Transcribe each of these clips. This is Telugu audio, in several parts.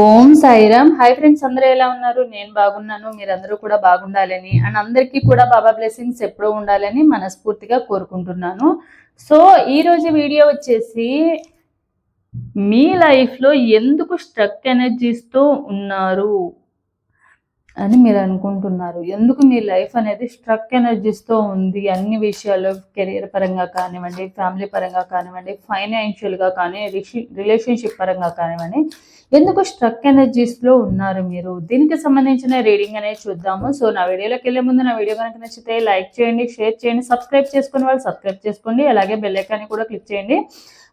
ఓం సాయిరామ్. హాయ్ ఫ్రెండ్స్ అందరూ ఎలా ఉన్నారు? నేను బాగున్నాను మీరందరూ కూడా బాగుండాలని. అండ్ అందరికీ కూడా బాబా బ్లెస్సింగ్స్ ఎప్పుడూ ఉండాలని మనస్ఫూర్తిగా కోరుకుంటున్నాను. సో ఈ రోజు వీడియో వచ్చేసి మీ లైఫ్లో ఎందుకు స్ట్రక్ ఎనర్జీస్తో ఉన్నారు అని మీరు అనుకుంటున్నారు. ఎందుకు మీ లైఫ్ అనేది స్ట్రక్ ఎనర్జీస్తో ఉంది? అన్ని విషయాల్లో కెరీర్ పరంగా కానివ్వండి ఫ్యామిలీ పరంగా కానివ్వండి ఫైనాన్షియల్గా కానీ రిలేషన్షిప్ పరంగా కానివ్వండి ఎందుకు స్ట్రక్ ఎనర్జీస్లో ఉన్నారు మీరు? దీనికి సంబంధించిన రీడింగ్ అనేది చూద్దాము. సో నా వీడియోలోకి వెళ్ళే ముందు నా వీడియో కనుక నచ్చితే లైక్ చేయండి షేర్ చేయండి సబ్స్క్రైబ్ చేసుకునే వాళ్ళు సబ్స్క్రైబ్ చేసుకోండి. అలాగే బెల్ ఐకాన్ని కూడా క్లిక్ చేయండి.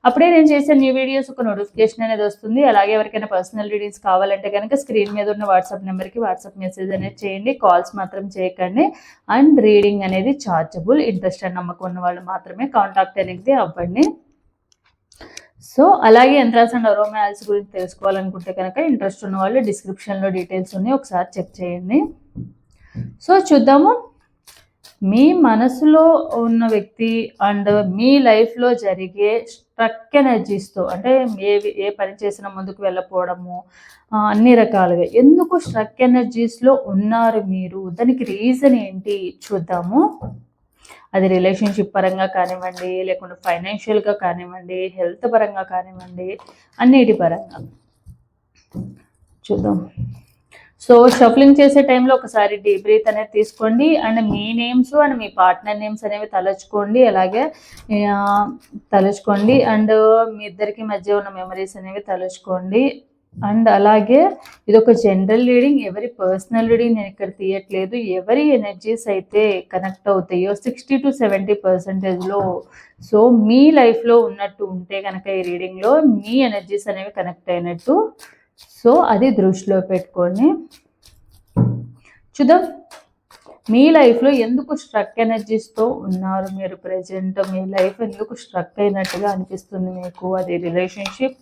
అప్పుడే నేను చేసే న్యూ వీడియోస్ ఒక నోటిఫికేషన్ అనేది వస్తుంది. అలాగే ఎవరికైనా పర్సనల్ రీడింగ్స్ కావాలంటే కనుక స్క్రీన్ మీద ఉన్న వాట్సాప్ నెంబర్కి వాట్సాప్ మెసేజ్ అనేది చేయండి. కాల్స్ మాత్రం చేయకండి. అండ్ రీడింగ్ అనేది చార్జబుల్ ఇంట్రెస్ట్ అండ్ నమ్మకం ఉన్న వాళ్ళు మాత్రమే. కాంటాక్ట్ అనేది అవ్వండి. సో అలాగే ఎంట్రాన్స్ అండ్ అరోమాల్స్ గురించి తెలుసుకోవాలనుకుంటే కనుక ఇంట్రెస్ట్ ఉన్న వాళ్ళు డిస్క్రిప్షన్లో డీటెయిల్స్ ఉన్నాయి. ఒకసారి చెక్ చేయండి. సో చూద్దాము. మీ మనసులో ఉన్న వ్యక్తి అండ్ మీ లైఫ్లో జరిగే స్ట్రక్ ఎనర్జీస్తో అంటే ఏ ఏ పని చేసినా ముందుకు వెళ్ళపోవడము అన్ని రకాలుగా ఎందుకు స్ట్రక్ ఎనర్జీస్లో ఉన్నారు మీరు? దానికి రీజన్ ఏంటి? చూద్దాము. అది రిలేషన్షిప్ పరంగా కానివ్వండి లేకుంటే ఫైనాన్షియల్గా కానివ్వండి హెల్త్ పరంగా కానివ్వండి అన్నిటి పరంగా. చూద్దాం. సో షఫలింగ్ చేసే టైంలో ఒకసారి డీ బ్రీత్ అనేది తీసుకోండి. అండ్ మీ నేమ్స్ అండ్ మీ పార్ట్నర్ నేమ్స్ అనేవి తలుచుకోండి. అలాగే తలచుకోండి తలుచుకోండి. అండ్ మీ ఇద్దరికి మధ్య ఉన్న మెమరీస్ అనేవి తలుచుకోండి. అండ్ అలాగే ఇది ఒక జనరల్ రీడింగ్ ఎవరి పర్సనల్ రీడింగ్ నేను ఇక్కడ తీయట్లేదు. ఎవరి ఎనర్జీస్ అయితే కనెక్ట్ అవుతాయో సిక్స్టీ టు సెవెంటీ పర్సెంటేజ్లో సో మీ లైఫ్లో ఉన్నట్టు ఉంటే కనుక ఈ రీడింగ్లో మీ ఎనర్జీస్ అనేవి కనెక్ట్ అయినట్టు. సో అది దృష్టిలో పెట్టుకొని చూద్దాం. మీ లైఫ్లో ఎందుకు స్ట్రక్ ఎనర్జీస్తో ఉన్నారు మీరు ప్రజెంట్ మీ లైఫ్ ఎందుకు స్ట్రక్ అయినట్టుగా అనిపిస్తుంది మీకు? అది relationship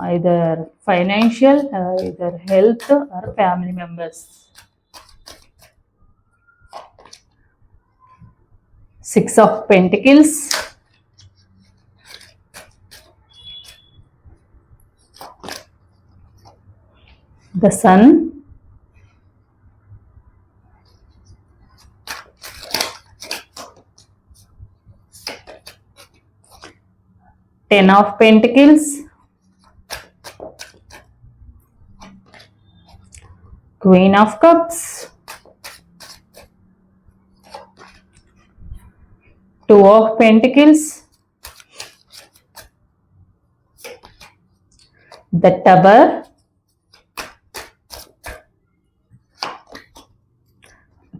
either financial, uh, either health or family members. Six of Pentacles. The Sun. Ten of Pentacles. Queen of cups. Two of pentacles. The tower.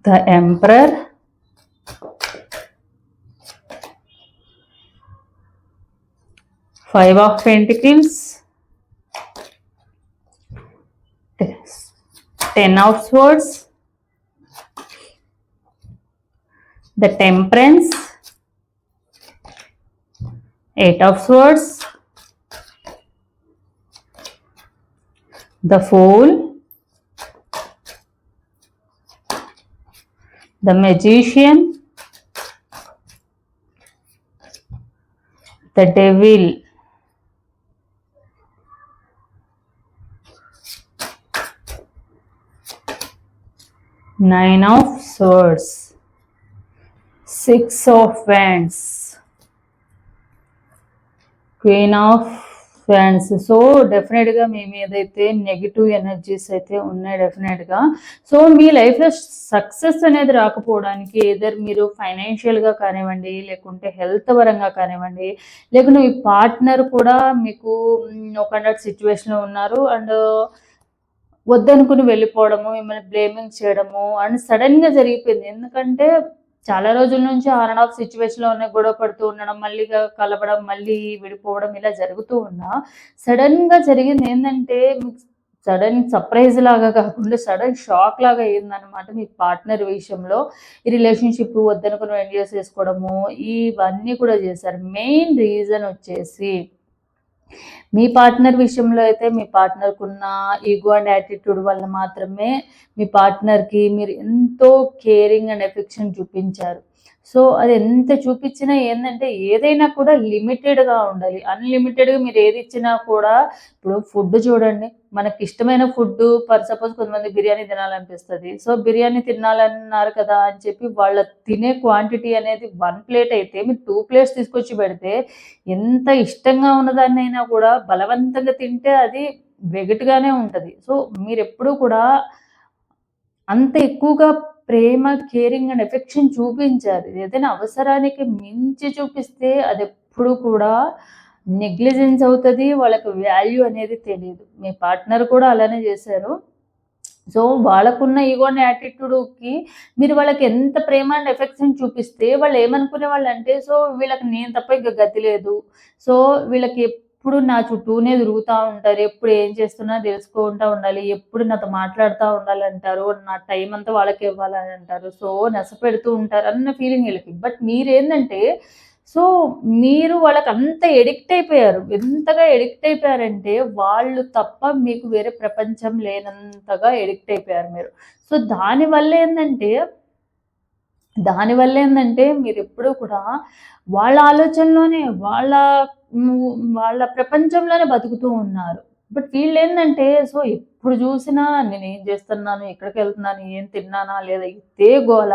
The emperor. Five of pentacles ten of swords the temperance. Eight of swords the fool. The magician, the devil, nine of swords six of fans queen of fans so డెఫినెట్గా మీ మీద అయితే నెగిటివ్ ఎనర్జీస్ అయితే ఉన్నాయి డెఫినెట్గా సో మీ లైఫ్లో సక్సెస్ అనేది రాకపోవడానికి ఏదర్ మీరు ఫైనాన్షియల్గా కానివ్వండి లేకుంటే హెల్త్ పరంగా కానివ్వండి లేకుంటే మీ పార్ట్నర్ కూడా మీకు ఒక సిచ్యువేషన్లో ఉన్నారు. అండ్ వద్దనుకుని వెళ్ళిపోవడము మిమ్మల్ని బ్లేమింగ్ చేయడము అండ్ సడన్గా జరిగిపోయింది. ఎందుకంటే చాలా రోజుల నుంచి ఆన్ అండ్ ఆఫ్ సిచ్యువేషన్లోనే గొడవ పడుతూ ఉండడం మళ్ళీ కలపడం మళ్ళీ విడిపోవడం ఇలా జరుగుతూ ఉన్నా సడన్గా జరిగింది ఏంటంటే మీకు సడన్ సర్ప్రైజ్ లాగా కాకుండా సడన్ షాక్ లాగా అయిందనమాట మీ పార్ట్నర్ విషయంలో. ఈ రిలేషన్షిప్ వద్దనుకుని ఎంజాయ్ చేసుకోవడము ఇవన్నీ కూడా చేశారు. మెయిన్ రీజన్ వచ్చేసి మీ పార్ట్నర్ విషయంలో అయితే మీ పార్ట్నర్కు ఉన్న ఈగో అండ్ యాటిట్యూడ్ వల్ల మాత్రమే మీ పార్ట్నర్కి మీరు ఎంతో కేరింగ్ అండ్ ఎఫెక్షన్ చూపించారు. సో అది ఎంత చూపించినా ఏంటంటే ఏదైనా కూడా లిమిటెడ్గా ఉండాలి. అన్లిమిటెడ్గా మీరు ఏది ఇచ్చినా కూడా ఇప్పుడు ఫుడ్ చూడండి. మనకి ఇష్టమైన ఫుడ్ ఫర్ సపోజ్ కొంతమంది బిర్యానీ తినాలనిపిస్తుంది. సో బిర్యానీ తినాలన్నారు కదా అని చెప్పి వాళ్ళ తినే క్వాంటిటీ అనేది వన్ ప్లేట్ అయితే మీరు టూ ప్లేట్స్ తీసుకొచ్చి పెడితే ఎంత ఇష్టంగా ఉన్నదాన్నైనా కూడా బలవంతంగా తింటే అది వెగటుగానే ఉంటుంది. సో మీరు ఎప్పుడూ కూడా అంత ఎక్కువగా ప్రేమ కేరింగ్ అండ్ ఎఫెక్షన్ చూపించాలి ఏదైనా అవసరానికి మించి చూపిస్తే అది ఎప్పుడు కూడా నెగ్లిజెన్స్ అవుతుంది వాళ్ళకి వాల్యూ అనేది తెలియదు మీ పార్ట్నర్ కూడా అలానే చేశారు. సో వాళ్ళకున్న ఈగోని యాటిట్యూడ్కి మీరు వాళ్ళకి ఎంత ప్రేమ అండ్ ఎఫెక్షన్ చూపిస్తే వాళ్ళు ఏమనుకునే వాళ్ళు అంటే సో వీళ్ళకి నేను తప్ప ఇంకా గతి లేదు. సో వీళ్ళకి ఎప్పుడు నా చుట్టూనే తిరుగుతూ ఉంటారు ఎప్పుడు ఏం చేస్తున్నా తెలుసుకుంటూ ఉండాలి ఎప్పుడు నాతో మాట్లాడుతూ ఉండాలి అంటారు నా టైం అంతా వాళ్ళకి ఇవ్వాలని అంటారు. సో నశ పెడుతూ ఉంటారు అన్న ఫీలింగ్ వీళ్ళకి. బట్ మీరేంటంటే సో మీరు వాళ్ళకి అంత ఎడిక్ట్ అయిపోయారు. ఎంతగా ఎడిక్ట్ అయిపోయారంటే వాళ్ళు తప్ప మీకు వేరే ప్రపంచం లేనంతగా ఎడిక్ట్ అయిపోయారు మీరు. సో దానివల్ల ఏంటంటే దానివల్ల ఏంటంటే మీరు ఎప్పుడూ కూడా వాళ్ళ ఆలోచనలోనే వాళ్ళ వాళ్ళ ప్రపంచంలోనే బతుకుతూ ఉన్నారు. బట్ వీళ్ళు ఏంటంటే సో ఎప్పుడు చూసినా నేను ఏం చేస్తున్నాను? ఎక్కడికి వెళ్తున్నాను? ఏం తిన్నానా? లేదా ఇదే గోల?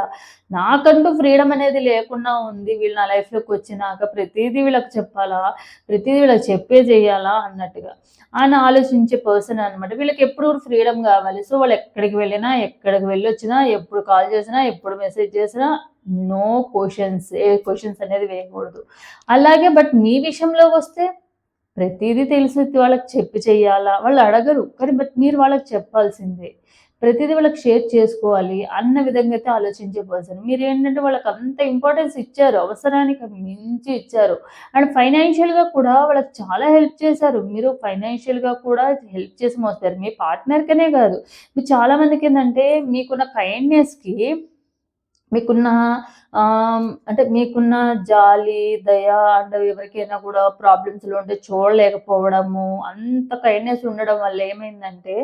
నాకంటూ ఫ్రీడమ్ అనేది లేకుండా ఉంది. వీళ్ళు నా లైఫ్లోకి వచ్చినాక ప్రతిదీ వీళ్ళకి చెప్పాలా? ప్రతిదీ వీళ్ళకి చెప్పే చేయాలా? అన్నట్టుగా. ఆయన ఆలోచించే పర్సన్ అనమాట వీళ్ళకి ఎప్పుడు ఫ్రీడమ్ కావాలి. సో వాళ్ళు ఎక్కడికి వెళ్ళినా ఎక్కడికి వెళ్ళి వచ్చినా ఎప్పుడు కాల్ చేసినా ఎప్పుడు మెసేజ్ చేసినా నో క్వశ్చన్స్ ఏ క్వశ్చన్స్ అనేది వేయకూడదు. అలాగే బట్ మీ విషయంలో వస్తే ప్రతిదీ తెలిసి వాళ్ళకి చెప్పి చేయాలా? వాళ్ళు అడగరు కానీ బట్ మీరు వాళ్ళకి చెప్పాల్సిందే. ప్రతిదీ వాళ్ళకి షేర్ చేసుకోవాలి అన్న విధంగా అయితే ఆలోచించే పర్సన్ మీరు ఏంటంటే వాళ్ళకి అంత ఇంపార్టెన్స్ ఇచ్చారు అవసరానికి మించి ఇచ్చారు. అండ్ ఫైనాన్షియల్గా కూడా వాళ్ళకి చాలా హెల్ప్ చేశారు. మీరు ఫైనాన్షియల్గా కూడా హెల్ప్ చేసి మోస్తారు. మీ పార్ట్నర్కనే కాదు. మీరు చాలామందికి ఏంటంటే మీకున్న కైండ్నెస్కి మీకున్న అంటే మీకున్న జాలి దయ అండ్ ఎవరికైనా కూడా ప్రాబ్లమ్స్లో ఉంటే చూడలేకపోవడము అంత కైండ్నెస్ ఉండడం వల్ల ఏమైందంటే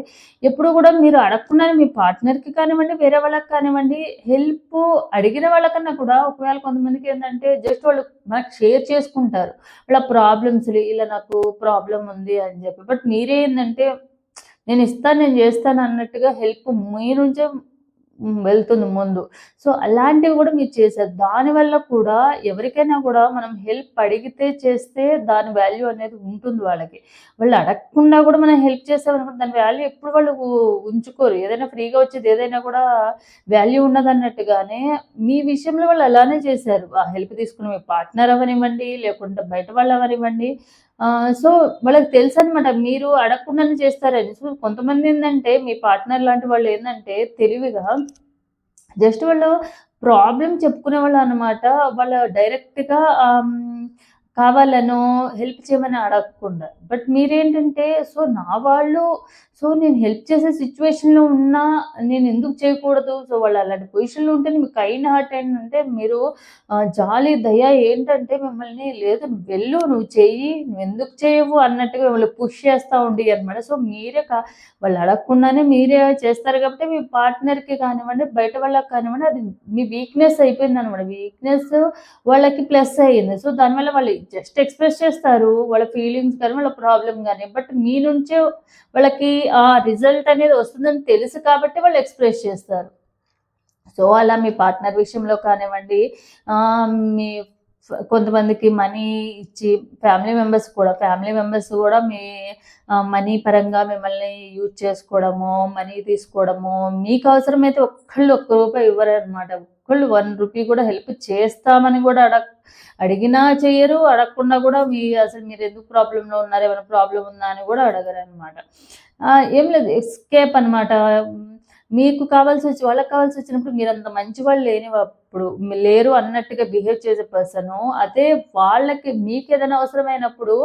ఎప్పుడు కూడా మీరు అడగకుండా మీ పార్ట్నర్కి కానివ్వండి వేరే వాళ్ళకి కానివ్వండి హెల్ప్ అడిగిన వాళ్ళకన్నా కూడా ఒకవేళ కొంతమందికి ఏంటంటే జస్ట్ వాళ్ళు మనకు షేర్ చేసుకుంటారు. వాళ్ళ ప్రాబ్లమ్స్ ఇలా నాకు ప్రాబ్లం ఉంది అని చెప్పి. బట్ మీరేందంటే నేను ఇస్తాను నేను చేస్తాను అన్నట్టుగా హెల్ప్ మీ నుంచే వెళ్తుంది ముందు. సో అలాంటివి కూడా మీరు చేశారు. దానివల్ల కూడా ఎవరికైనా కూడా మనం హెల్ప్ అడిగితే చేస్తే దాని వాల్యూ అనేది ఉంటుంది వాళ్ళకి. వాళ్ళు అడగకుండా కూడా మనం హెల్ప్ చేసామనుకుంటే దాని వాల్యూ ఎప్పుడు వాళ్ళు ఉంచుకోరు. ఏదైనా ఫ్రీగా వచ్చేది ఏదైనా కూడా వాల్యూ ఉన్నదన్నట్టుగానే అన్నట్టుగానే మీ విషయంలో వాళ్ళు అలానే చేశారు. ఆ హెల్ప్ తీసుకుని మీ పార్ట్నర్ అవనివ్వండి లేకుంటే బయట వాళ్ళు అవనివ్వండి సో వాళ్ళకి తెలుసు అనమాట మీరు అడగకుండానే చేస్తారని. సో కొంతమంది ఏంటంటే మీ పార్ట్నర్ లాంటి వాళ్ళు ఏంటంటే తెలివిగా జస్ట్ వాళ్ళు ప్రాబ్లం చెప్పుకునే వాళ్ళు అనమాట వాళ్ళు డైరెక్ట్గా కావాలనో హెల్ప్ చేయమని అడగకుండా. బట్ మీరేంటంటే సో నా వాళ్ళు సో నేను హెల్ప్ చేసే సిచ్యువేషన్లో ఉన్నా నేను ఎందుకు చేయకూడదు? సో వాళ్ళు అలాంటి పొజిషన్లో ఉంటే మీకు కైండ్ హార్ట్ ఏంటంటే మీరు జాలి దయ ఏంటంటే మిమ్మల్ని లేదు నువ్వు వెళ్ళు నువ్వు చెయ్యి నువ్వు ఎందుకు చేయవు? అన్నట్టుగా మిమ్మల్ని పుష్ చేస్తూ ఉండి అనమాట సో మీరే కా వాళ్ళు అడగకుండానే మీరే చేస్తారు కాబట్టి మీ పార్ట్నర్కి కానివ్వండి బయట వాళ్ళకి కానివ్వండి అది మీ వీక్నెస్ అయిపోయింది అనమాట వీక్నెస్ వాళ్ళకి ప్లస్ అయ్యింది. సో దానివల్ల వాళ్ళు జస్ట్ ఎక్స్ప్రెస్ చేస్తారు వాళ్ళ ఫీలింగ్స్ కానీ వాళ్ళ ప్రాబ్లం కానీ. బట్ మీ నుంచే వాళ్ళకి ఆ రిజల్ట్ అనేది వస్తుందని తెలుసు కాబట్టి వాళ్ళు ఎక్స్ప్రెస్ చేస్తారు. సో అలా మీ పార్ట్నర్ విషయంలో కానివ్వండి మీ కొంతమందికి మనీ ఇచ్చి ఫ్యామిలీ మెంబర్స్ కూడా ఫ్యామిలీ మెంబర్స్ కూడా మీ మనీ పరంగా మిమ్మల్ని యూజ్ చేసుకోవడము మనీ తీసుకోవడము మీకు అవసరమైతే ఒక్కళ్ళు ఒక్క రూపాయి ఇవ్వరు అనమాట ఒక్కళ్ళు వన్ రూపీ కూడా హెల్ప్ చేస్తామని కూడా అడగ అడిగినా చేయరు అడగకుండా కూడా మీ అసలు మీరు ఎందుకు ప్రాబ్లంలో ఉన్నారు ఏమైనా ప్రాబ్లం ఉందా అని కూడా అడగరు అనమాట ఏం లేదు ఎస్కేప్ అనమాట మీకు కావాల్సి వచ్చి వాళ్ళకి కావాల్సి వచ్చినప్పుడు మీరు అంత మంచి వాళ్ళు లేని అప్పుడు లేరు అన్నట్టుగా బిహేవ్ చేసే పర్సన్ అదే వాళ్ళకి మీకు ఏదైనా అవసరమైనప్పుడు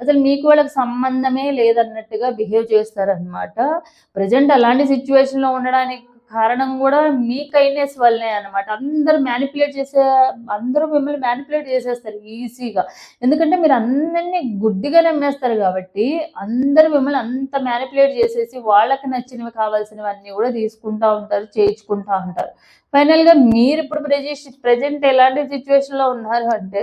అసలు మీకు వాళ్ళకి సంబంధమే లేదన్నట్టుగా బిహేవ్ చేస్తారనమాట ప్రజెంట్ అలాంటి సిచ్యువేషన్లో ఉండడానికి కారణం కూడా మీ కైండ్నెస్ వల్లనే అనమాట అందరూ మ్యానిపులేట్ చేసే అందరూ మిమ్మల్ని మ్యానిపులేట్ చేసేస్తారు ఈజీగా. ఎందుకంటే మీరు అందరినీ గుడ్డిగా నమ్మేస్తారు కాబట్టి అందరూ మిమ్మల్ని అంత మ్యానిపులేట్ చేసేసి వాళ్ళకి నచ్చినవి కావాల్సినవన్నీ కూడా తీసుకుంటా ఉంటారు చేయించుకుంటా ఉంటారు. ఫైనల్గా మీరు ఇప్పుడు ప్రజెంట్ ప్రజెంట్ ఎలాంటి సిచ్యువేషన్లో ఉన్నారు అంటే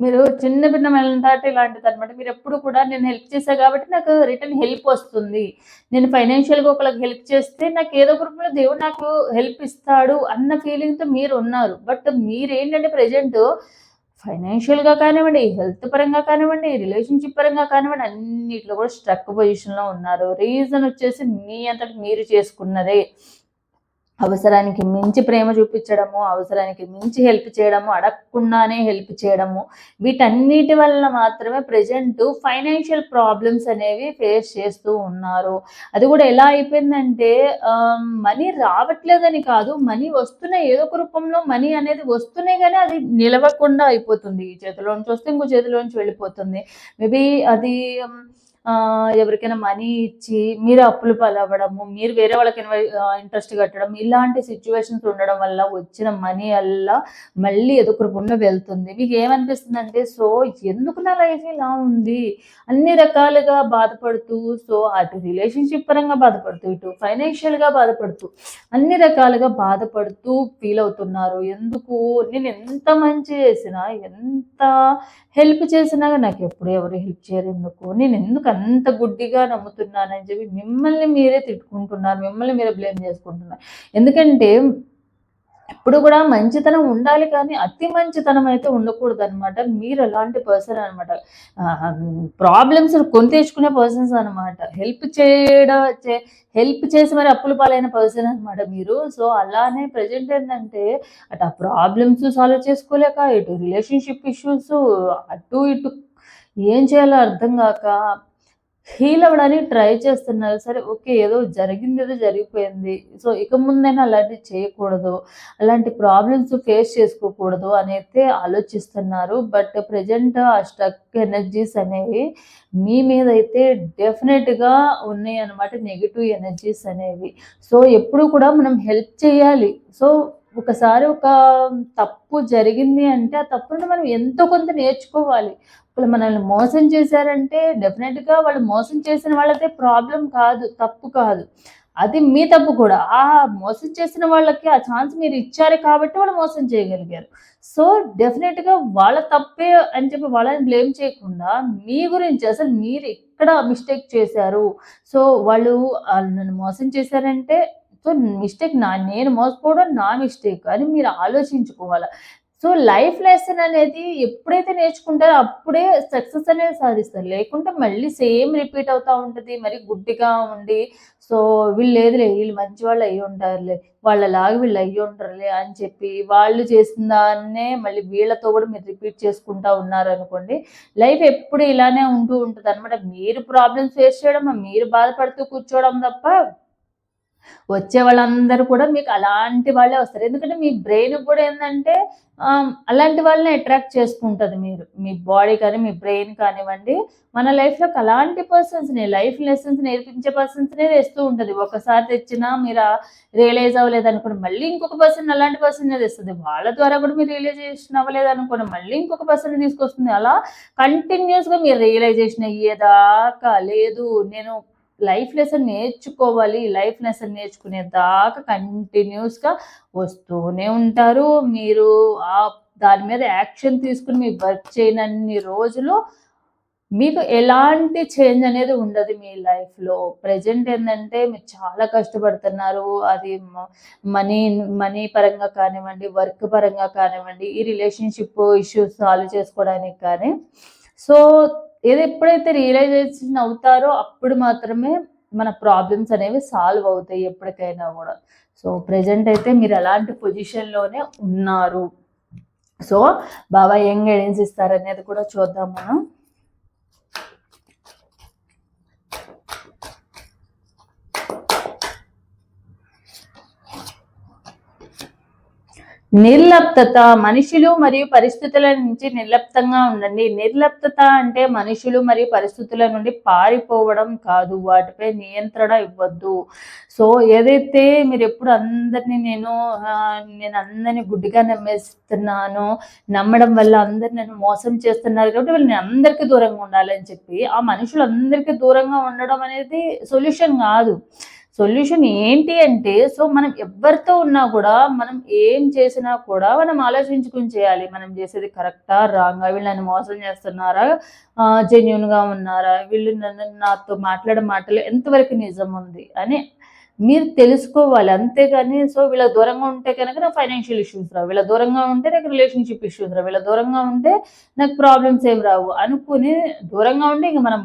మీరు చిన్న భిన్న మెంటాలిటీ లాంటిది అనమాట మీరు ఎప్పుడు కూడా నేను హెల్ప్ చేశాను కాబట్టి నాకు రిటర్న్ హెల్ప్ వస్తుంది. నేను ఫైనాన్షియల్గా ఒకరికి హెల్ప్ చేస్తే నాకు ఏదో ఒక రూపంలో దేవుడు నాకు హెల్ప్ ఇస్తాడు అన్న ఫీలింగ్తో మీరు ఉన్నారు. బట్ మీరేంటంటే ప్రజెంట్ ఫైనాన్షియల్గా కానివ్వండి హెల్త్ పరంగా కానివ్వండి రిలేషన్షిప్ పరంగా కానివ్వండి అన్నిట్లో కూడా స్ట్రక్ పొజిషన్లో ఉన్నారు. రీజన్ వచ్చేసి మీ అంతటి మీరు చేసుకున్నదే. అవసరానికి మించి ప్రేమ చూపించడము అవసరానికి మించి హెల్ప్ చేయడము అడగకుండానే హెల్ప్ చేయడము వీటన్నిటి వల్ల మాత్రమే ప్రజెంట్ ఫైనాన్షియల్ ప్రాబ్లమ్స్ అనేవి ఫేస్ చేస్తూ ఉన్నారు. అది కూడా ఎలా అయిపోయిందంటే మనీ రావట్లేదని కాదు మనీ వస్తున్నాయి ఏదో ఒక రూపంలో మనీ అనేది వస్తున్నాయి కానీ అది నిలవకుండా అయిపోతుంది. ఈ చేతిలోంచి వస్తే ఇంకో చేతిలోంచి వెళ్ళిపోతుంది. మేబీ అది ఎవరికైనా మనీ ఇచ్చి మీరు అప్పులు పాలవ్వడము మీరు వేరే వాళ్ళకి ఇంట్రెస్ట్ కట్టడం ఇలాంటి సిచ్యువేషన్స్ ఉండడం వల్ల వచ్చిన మనీ వల్ల మళ్ళీ ఎదుకు రూపంలో వెళ్తుంది. మీకు ఏమనిపిస్తుంది అంటే సో ఎందుకు నా లైఫ్ ఇలా ఉంది? అన్ని రకాలుగా బాధపడుతూ సో అటు రిలేషన్షిప్ పరంగా బాధపడుతూ ఇటు ఫైనాన్షియల్గా బాధపడుతూ అన్ని రకాలుగా బాధపడుతూ ఫీల్ అవుతున్నారు. ఎందుకు? నేను ఎంత మంచి చేసినా ఎంత హెల్ప్ చేసినా నాకు ఎప్పుడు ఎవరు హెల్ప్ చేయరు ఎందుకు? నేను ఎందుకు అంత గుడ్డిగా నమ్ముతున్నానని చెప్పి మిమ్మల్ని మీరే తిట్టుకుంటున్నారు మిమ్మల్ని మీరే బ్లేమ్ చేసుకుంటున్నారు. ఎందుకంటే ఎప్పుడు కూడా మంచితనం ఉండాలి కానీ అతి మంచితనం అయితే ఉండకూడదు అనమాట మీరు అలాంటి పర్సన్ అనమాట ప్రాబ్లమ్స్ కొని తెచ్చుకునే పర్సన్స్ అనమాట హెల్ప్ చేయడం హెల్ప్ చేసి మరి అప్పుల పాలైన పర్సన్ అనమాట మీరు. సో అలానే ప్రజెంట్ ఏంటంటే అటు ఆ ప్రాబ్లమ్స్ సాల్వ్ చేసుకోలేక ఇటు రిలేషన్షిప్ ఇష్యూస్ అటు ఇటు ఏం చేయాలో అర్థం కాక హీల్ అవ్వడానికి ట్రై చేస్తున్నారు. సరే ఓకే ఏదో జరిగింది ఏదో జరిగిపోయింది. సో ఇక ముందైనా అలాంటివి చేయకూడదు. అలాంటి ప్రాబ్లమ్స్ ఫేస్ చేసుకోకూడదు అనైతే ఆలోచిస్తున్నారు. బట్ ప్రజెంట్ ఆ స్ట్రక్ ఎనర్జీస్ అనేవి మీ మీద అయితే డెఫినెట్గా ఉన్నాయి అనమాట నెగిటివ్ ఎనర్జీస్ అనేవి. సో ఎప్పుడు కూడా మనం హెల్ప్ చేయాలి. సో ఒకసారి ఒక తప్పు జరిగింది అంటే ఆ తప్పును మనం ఎంతో కొంత నేర్చుకోవాలి. వాళ్ళు మనల్ని మోసం చేశారంటే డెఫినెట్గా వాళ్ళు మోసం చేసిన వాళ్ళైతే ప్రాబ్లం కాదు తప్పు కాదు. అది మీ తప్పు కూడా. ఆ మోసం చేసిన వాళ్ళకి ఆ ఛాన్స్ మీరు ఇచ్చారు కాబట్టి వాళ్ళు మోసం చేయగలిగారు. సో డెఫినెట్గా వాళ్ళ తప్పే అని చెప్పి వాళ్ళని బ్లేమ్ చేయకుండా మీ గురించి అసలు మీరు ఎక్కడ మిస్టేక్ చేశారు? సో వాళ్ళు నన్ను మోసం చేశారంటే సో మిస్టేక్ నా నేను మోసపోవడం నా మిస్టేక్ అని మీరు ఆలోచించుకోవాలి. సో లైఫ్ లెసన్ అనేది ఎప్పుడైతే నేర్చుకుంటారో అప్పుడే సక్సెస్ అనేది సాధిస్తారు. లేకుంటే మళ్ళీ సేమ్ రిపీట్ అవుతూ ఉంటుంది మరి గుడ్డిగా ఉండి సో వీళ్ళు లేదులే వీళ్ళు మంచి వాళ్ళు అయ్యి ఉంటారులే వాళ్ళలాగా వీళ్ళు అయ్యి ఉంటారులే అని చెప్పి వాళ్ళు చేసిన దాన్నే మళ్ళీ వీళ్ళతో కూడా మీరు రిపీట్ చేసుకుంటా ఉన్నారు అనుకోండి లైఫ్ ఎప్పుడు ఇలానే ఉంటూ ఉంటుంది అనమాట మీరు ప్రాబ్లమ్స్ ఫేస్ చేయడం మీరు బాధపడుతూ కూర్చోవడం తప్ప వచ్చే వాళ్ళందరూ కూడా మీకు అలాంటి వాళ్ళే వస్తారు. ఎందుకంటే మీ బ్రెయిన్ కూడా ఏంటంటే అలాంటి వాళ్ళని అట్రాక్ట్ చేసుకుంటుంది మీరు. మీ బాడీ కానీ మీ బ్రెయిన్ కానివ్వండి మన లైఫ్లోకి అలాంటి పర్సన్స్ని లైఫ్ లెసన్స్ నేర్పించే పర్సన్స్నే తెస్తూ ఉంటుంది. ఒకసారి తెచ్చినా మీరు రియలైజ్ అవ్వలేదు అనుకోండి మళ్ళీ ఇంకొక పర్సన్ అలాంటి పర్సన్ తెస్తుంది. వాళ్ళ ద్వారా కూడా మీరు రియలైజేషన్ అవ్వలేదు అనుకోండి మళ్ళీ ఇంకొక పర్సన్ తీసుకొస్తుంది. అలా కంటిన్యూస్గా మీరు రియలైజేషన్ అయ్యేదాకా లేదు. నేను లైఫ్ లెసన్ నేర్చుకోవాలి లైఫ్ లెసన్ నేర్చుకునే దాకా కంటిన్యూస్గా వస్తూనే ఉంటారు. మీరు ఆ దాని మీద యాక్షన్ తీసుకుని మీ వర్క్ చేయనన్ని రోజులు మీకు ఎలాంటి చేంజ్ అనేది ఉండదు మీ లైఫ్లో. ప్రజెంట్ ఏంటంటే మీరు చాలా కష్టపడుతున్నారు. అది మనీ మనీ పరంగా కానివ్వండి వర్క్ పరంగా కానివ్వండి ఈ రిలేషన్షిప్ ఇష్యూస్ సాల్వ్ చేసుకోవడానికి కానీ. సో ఏది ఎప్పుడైతే రియలైజేషన్ అవుతారో అప్పుడు మాత్రమే మన ప్రాబ్లమ్స్ అనేవి సాల్వ్ అవుతాయి ఎప్పటికైనా కూడా. సో ప్రజెంట్ అయితే మీరు అలాంటి పొజిషన్లోనే ఉన్నారు? సో బాబా ఏం గైడెన్స్ ఇస్తారనేది కూడా చూద్దాం మనం. నిర్లప్తత. మనుషులు మరియు పరిస్థితుల నుంచి నిర్లప్తంగా ఉండండి. నిర్లప్తత అంటే మనుషులు మరియు పరిస్థితుల నుండి పారిపోవడం కాదు. వాటిపై నియంత్రణ ఇవ్వద్దు. సో ఏదైతే మీరు ఎప్పుడు అందరినీ నేను నేను అందరినీ గుడ్డిగా నమ్మేస్తున్నాను నమ్మడం వల్ల అందరు నన్ను మోసం చేస్తున్నారు కాబట్టి వీళ్ళు నేను అందరికీ దూరంగా ఉండాలని చెప్పి ఆ మనుషులు అందరికీ దూరంగా ఉండడం అనేది సొల్యూషన్ కాదు. సొల్యూషన్ ఏంటి అంటే సో మనం ఎవరితో ఉన్నా కూడా మనం ఏం చేసినా కూడా మనం ఆలోచించుకుని చేయాలి. మనం చేసేది కరెక్టా రాంగా? వీళ్ళు నన్ను మోసం చేస్తున్నారా? జెన్యున్గా ఉన్నారా? వీళ్ళు నన్ను నాతో మాట్లాడే మాటలు ఎంతవరకు నిజం ఉంది అని మీరు తెలుసుకోవాలి. అంతేగాని సో వీళ్ళ దూరంగా ఉంటే కనుక నాకు ఫైనాన్షియల్ ఇష్యూస్ రావు. వీళ్ళ దూరంగా ఉంటే నాకు రిలేషన్షిప్ ఇష్యూస్ రావు. వీళ్ళ దూరంగా ఉంటే నాకు ప్రాబ్లమ్స్ ఏం రావు అనుకుని దూరంగా ఉంటే ఇంక మనం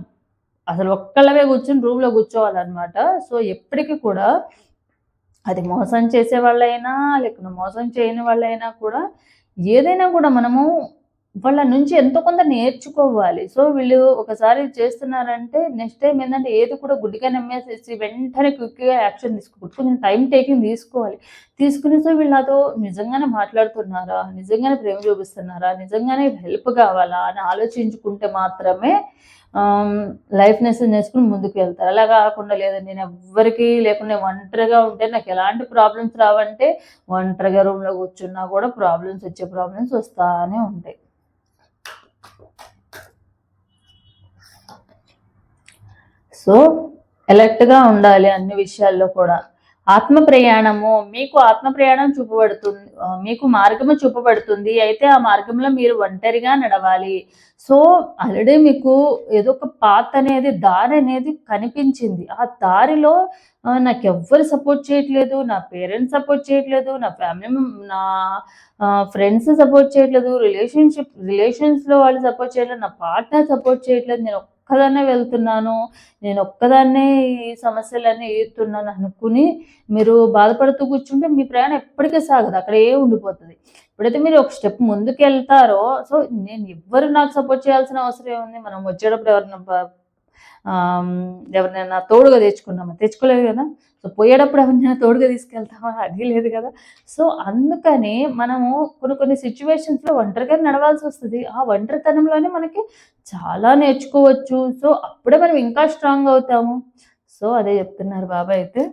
అసలు ఒక్కళ్ళవే కూర్చొని రూమ్లో కూర్చోవాలన్నమాట. సో ఎప్పటికీ కూడా అది మోసం చేసే వాళ్ళైనా లేకుండా మోసం చేయని వాళ్ళైనా కూడా ఏదైనా కూడా మనము వాళ్ళ నుంచి ఎంతో కొంత నేర్చుకోవాలి. సో వీళ్ళు ఒకసారి చేస్తున్నారంటే నెక్స్ట్ టైం ఏంటంటే ఏది కూడా గుడ్డిగా నమ్మేసేసి వెంటనే క్విక్గా యాక్షన్ తీసుకోకూడదు. కొంచెం టైం టేకింగ్ తీసుకోవాలి. తీసుకుని సో వీళ్ళు నాతో నిజంగానే మాట్లాడుతున్నారా? నిజంగానే ప్రేమ చూపిస్తున్నారా? నిజంగానే హెల్ప్ కావాలా? అని ఆలోచించుకుంటే మాత్రమే లైఫ్ నెసెస్ నేర్చుకుని ముందుకు వెళ్తారు. అలా కాకుండా లేదండి నేను ఎవ్వరికి లేకుండా ఒంటరిగా ఉంటే నాకు ఎలాంటి ప్రాబ్లమ్స్ రావంటే ఒంటరిగా రూమ్లో కూర్చున్నా కూడా ప్రాబ్లమ్స్ వచ్చే ప్రాబ్లమ్స్ వస్తానే ఉంటాయి. సో ఎలర్ట్గా ఉండాలి అన్ని విషయాల్లో కూడా. ఆత్మ ప్రయాణము మీకు ఆత్మ ప్రయాణం చూపబడుతుంది మీకు మార్గము చూపబడుతుంది అయితే ఆ మార్గంలో మీరు ఒంటరిగా నడవాలి. సో ఆల్రెడీ మీకు ఏదో ఒక పాత్ అనేది దారి అనేది కనిపించింది. ఆ దారిలో నాకు ఎవ్వరు సపోర్ట్ చేయట్లేదు నా పేరెంట్స్ సపోర్ట్ చేయట్లేదు నా ఫ్యామిలీ నా ఫ్రెండ్స్ సపోర్ట్ చేయట్లేదు రిలేషన్షిప్ రిలేషన్స్లో వాళ్ళు సపోర్ట్ చేయట్లేదు నా పార్ట్నర్ సపోర్ట్ చేయట్లేదు నేను ఒక్కదాన్నే వెళ్తున్నాను నేను ఒక్కదాన్నే ఈ సమస్యలన్నీ ఎదుర్తున్నాను అనుకుని మీరు బాధపడుతూ కూర్చుంటే మీ ప్రయాణం ఎప్పటికీ సాగదు అక్కడే ఉండిపోతుంది. ఎప్పుడైతే మీరు ఒక స్టెప్ ముందుకు వెళ్తారో సో నేను ఎవ్వరు నాకు సపోర్ట్ చేయాల్సిన అవసరం ఏముంది? మనం వచ్చేటప్పుడు ఎవరిని ఎవరినైనా తోడుగా తెచ్చుకున్నామా? తెచ్చుకోలేదు కదా. సో పోయేటప్పుడు ఎవరినైనా తోడుగా తీసుకెళ్తామా? అది లేదు కదా. సో అందుకని మనము కొన్ని కొన్ని సిచ్యువేషన్స్లో ఒంటరిగా నడవాల్సి వస్తుంది. ఆ ఒంటరితనంలోనే మనకి చాలా నేర్చుకోవచ్చు. సో అప్పుడే మనం ఇంకా స్ట్రాంగ్ అవుతాము. సో అదే చెప్తున్నారు బాబా అయితే.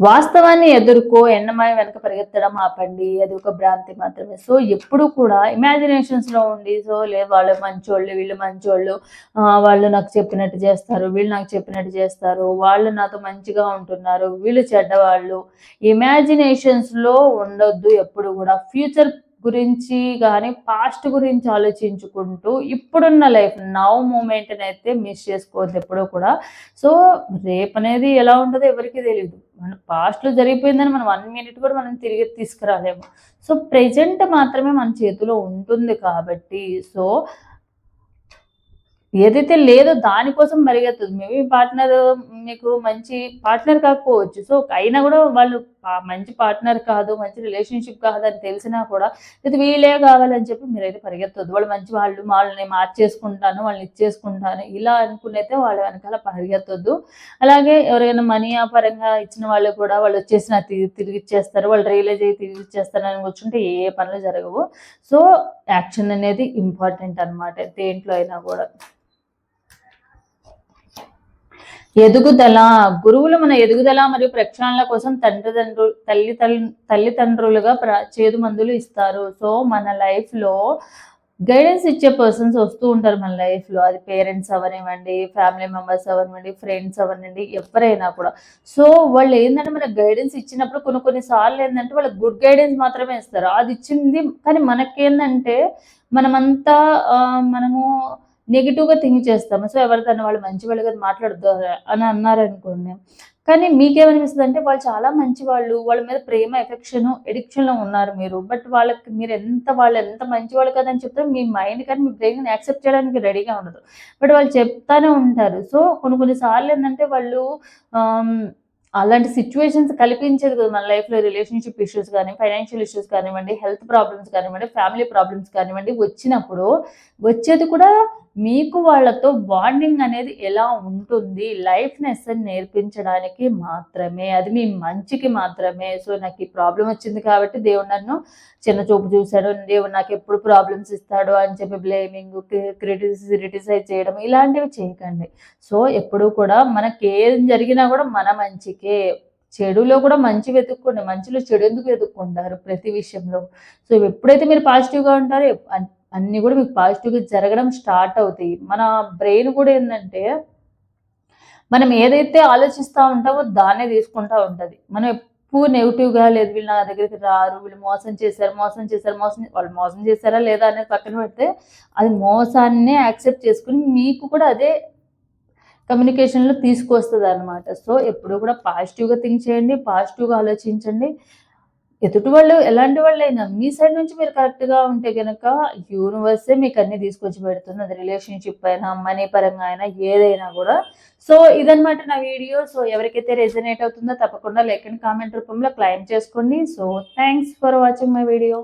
వాస్తవాన్ని ఎదుర్కో ఎండమాయ వెనక పరిగెత్తడం ఆపండి అది ఒక భ్రాంతి మాత్రమే. సో ఎప్పుడు కూడా ఇమాజినేషన్స్లో ఉండి సో లే వాళ్ళు మంచోళ్ళు వీళ్ళు మంచోళ్ళు వాళ్ళు నాకు చెప్పినట్టు చేస్తారు వీళ్ళు నాకు చెప్పినట్టు చేస్తారు వాళ్ళు నాతో మంచిగా ఉంటున్నారు వీళ్ళు చెడ్డవాళ్ళు. ఇమాజినేషన్స్లో లో ఉండొద్దు ఎప్పుడు కూడా. ఫ్యూచర్ గురించి కానీ పాస్ట్ గురించి ఆలోచించుకుంటూ ఇప్పుడున్న లైఫ్ నవ్ మూమెంట్ అయితే మిస్ చేసుకోవద్దు ఎప్పుడూ కూడా. సో రేపు అనేది ఎలా ఉంటుందో ఎవరికి తెలియదు మన పాస్ట్లో జరిగిపోయిందని మనం వన్ మినిట్ కూడా మనం తిరిగి తీసుకురాలేము. సో ప్రెజెంట్ మాత్రమే మన చేతిలో ఉంటుంది కాబట్టి సో ఏదైతే లేదో దానికోసం పరిగెత్తదు. మేబీ పార్ట్నర్ మీకు మంచి పార్ట్నర్ కాకపోవచ్చు. సో అయినా కూడా వాళ్ళు మంచి పార్ట్నర్ కాదు మంచి రిలేషన్షిప్ కాదు అని తెలిసినా కూడా ఇది వీళ్ళే కావాలని చెప్పి మీరైతే పరిగెత్తద్దు. వాళ్ళు మంచి వాళ్ళు వాళ్ళని మార్చేసుకుంటాను వాళ్ళని ఇచ్చేసుకుంటాను ఇలా అనుకునైతే వాళ్ళ వెనకాల పరిగెత్తొద్దు. అలాగే ఎవరైనా మనీ పరంగా ఇచ్చిన వాళ్ళు కూడా వాళ్ళు వచ్చేసి నాకు తిరిగి తిరిగి ఇచ్చేస్తారు వాళ్ళు రియలైజ్ అయ్యి తిరిగి ఇచ్చేస్తారు అని కూర్చుంటే ఏ పనులు జరగవు. సో యాక్షన్ అనేది ఇంపార్టెంట్ అనమాట దేంట్లో అయినా కూడా. ఎదుగుదల గురువులు మన ఎదుగుదల మరియు ప్రక్షాళన కోసం తండ్రిదండ్రులు తల్లి తల్లిదండ్రులుగా ప్ర చేదు మందులు ఇస్తారు. సో మన లైఫ్లో గైడెన్స్ ఇచ్చే పర్సన్స్ వస్తూ ఉంటారు మన లైఫ్లో అది పేరెంట్స్ అవనివ్వండి ఫ్యామిలీ మెంబర్స్ అవనివ్వండి ఫ్రెండ్స్ అవనివ్వండి ఎవరైనా కూడా. సో వాళ్ళు ఏంటంటే మనకు గైడెన్స్ ఇచ్చినప్పుడు కొన్ని కొన్ని సార్లు ఏంటంటే వాళ్ళకి గుడ్ గైడెన్స్ మాత్రమే ఇస్తారు. అది ఇచ్చింది కానీ మనకేంటంటే మనమంతా మనము నెగిటివ్గా థింక్ చేస్తాము. సో ఎవరికైనా వాళ్ళు మంచి వాళ్ళు కదా మాట్లాడద్దు అని అన్నారు అనుకోండి కానీ మీకేమనిపిస్తుంది అంటే వాళ్ళు చాలా మంచి వాళ్ళు. వాళ్ళ మీద ప్రేమ ఎఫెక్షన్ ఎడిక్షన్లో ఉన్నారు మీరు. బట్ వాళ్ళకి మీరు ఎంత వాళ్ళు ఎంత మంచి వాళ్ళు కదని చెప్తే మీ మైండ్ కానీ మీ బ్రెయిన్ యాక్సెప్ట్ చేయడానికి రెడీగా ఉండదు. బట్ వాళ్ళు చెప్తానే ఉంటారు. సో కొన్ని కొన్ని సార్లు ఏంటంటే వాళ్ళు అలాంటి సిచ్యువేషన్స్ కల్పించేది కదా మన లైఫ్లో రిలేషన్షిప్ ఇష్యూస్ కానీ ఫైనాన్షియల్ ఇష్యూస్ కానివ్వండి హెల్త్ ప్రాబ్లమ్స్ కానివ్వండి ఫ్యామిలీ ప్రాబ్లమ్స్ కానివ్వండి వచ్చినప్పుడు వచ్చేది కూడా మీకు వాళ్ళతో బాండింగ్ అనేది ఎలా ఉంటుంది? లైఫ్ లెసన్ నేర్పించడానికి మాత్రమే అది మీ మంచికి మాత్రమే. సో నాకు ఈ ప్రాబ్లం వచ్చింది కాబట్టి దేవుడు నన్ను చిన్న చూపు చూశాడు. దేవుడు నాకు ఎప్పుడు ప్రాబ్లమ్స్ ఇస్తాడు అని చెప్పి బ్లేమింగ్ క్రిటిస్ క్రిటిసైజ్ చేయడం ఇలాంటివి చేయకండి. సో ఎప్పుడు కూడా మనకి ఏం జరిగినా కూడా మన మంచికే. చెడులో కూడా మంచి వెతుక్కోండి. మంచిలో చెడు ఎందుకు వెతుక్కుంటారు ప్రతి విషయంలో? సో ఎప్పుడైతే మీరు పాజిటివ్గా ఉంటారో అన్నీ కూడా మీకు పాజిటివ్గా జరగడం స్టార్ట్ అవుతాయి. మన బ్రెయిన్ కూడా ఏంటంటే మనం ఏదైతే ఆలోచిస్తూ ఉంటామో దాన్నే తీసుకుంటా ఉంటుంది. మనం ఎప్పుడు నెగిటివ్గా లేదు వీళ్ళు నా దగ్గరికి రారు వీళ్ళు మోసం చేశారు మోసం చేశారు మోసం వాళ్ళు మోసం చేశారా లేదా అనేది పక్కన పెడితే అది మోసాన్నే యాక్సెప్ట్ చేసుకుని మీకు కూడా అదే కమ్యూనికేషన్లో తీసుకొస్తుంది అనమాట సో ఎప్పుడు కూడా పాజిటివ్గా థింక్ చేయండి పాజిటివ్గా ఆలోచించండి. ఎదుటి వాళ్ళు ఎలాంటి వాళ్ళైనా మీ సైడ్ నుంచి మీరు కరెక్ట్గా ఉంటే కనుక యూనివర్సే మీకు అన్ని తీసుకొచ్చి పెడుతుంది. అది రిలేషన్షిప్ అయినా మనీ పరంగా అయినా ఏదైనా కూడా. సో ఇదనమాట నా వీడియో సో ఎవరికైతే రెజనేట్ అవుతుందో తప్పకుండా లైక్ అండ్ కామెంట్ రూపంలో క్లైమ్ చేసుకోండి. So thanks for watching my video